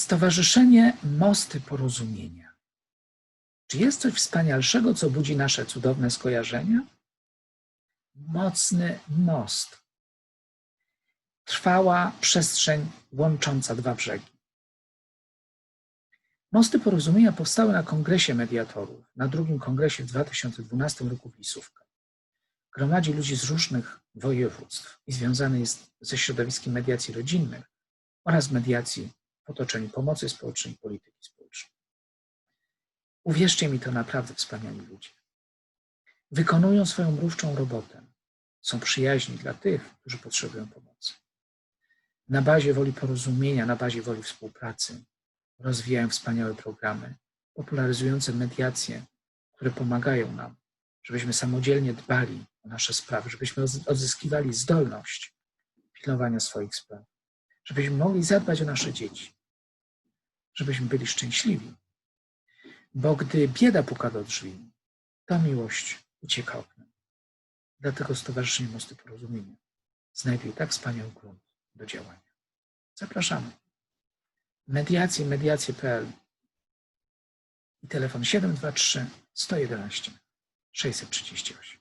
Stowarzyszenie Mosty Porozumienia. Czy jest coś wspanialszego, co budzi nasze cudowne skojarzenia? Mocny most. Trwała przestrzeń łącząca dwa brzegi. Mosty Porozumienia powstały na kongresie mediatorów, na drugim kongresie w 2012 roku w Lisówkach. Gromadzi ludzi z różnych województw i związany jest ze środowiskiem mediacji rodzinnych oraz mediacji w otoczeniu pomocy społecznej polityki społecznej. Uwierzcie mi, to naprawdę wspaniali ludzie. Wykonują swoją mrówczą robotę. Są przyjaźni dla tych, którzy potrzebują pomocy. Na bazie woli porozumienia, na bazie woli współpracy rozwijają wspaniałe programy popularyzujące mediacje, które pomagają nam, żebyśmy samodzielnie dbali o nasze sprawy, żebyśmy odzyskiwali zdolność pilnowania swoich spraw, żebyśmy mogli zadbać o nasze dzieci, żebyśmy byli szczęśliwi. Bo gdy bieda puka do drzwi, to miłość ucieka oknem. Dlatego Stowarzyszenie Mosty Porozumienia znajduje tak wspaniały grunt do działania. Zapraszamy. Mediacje, mediacje.pl i telefon 723 111 638.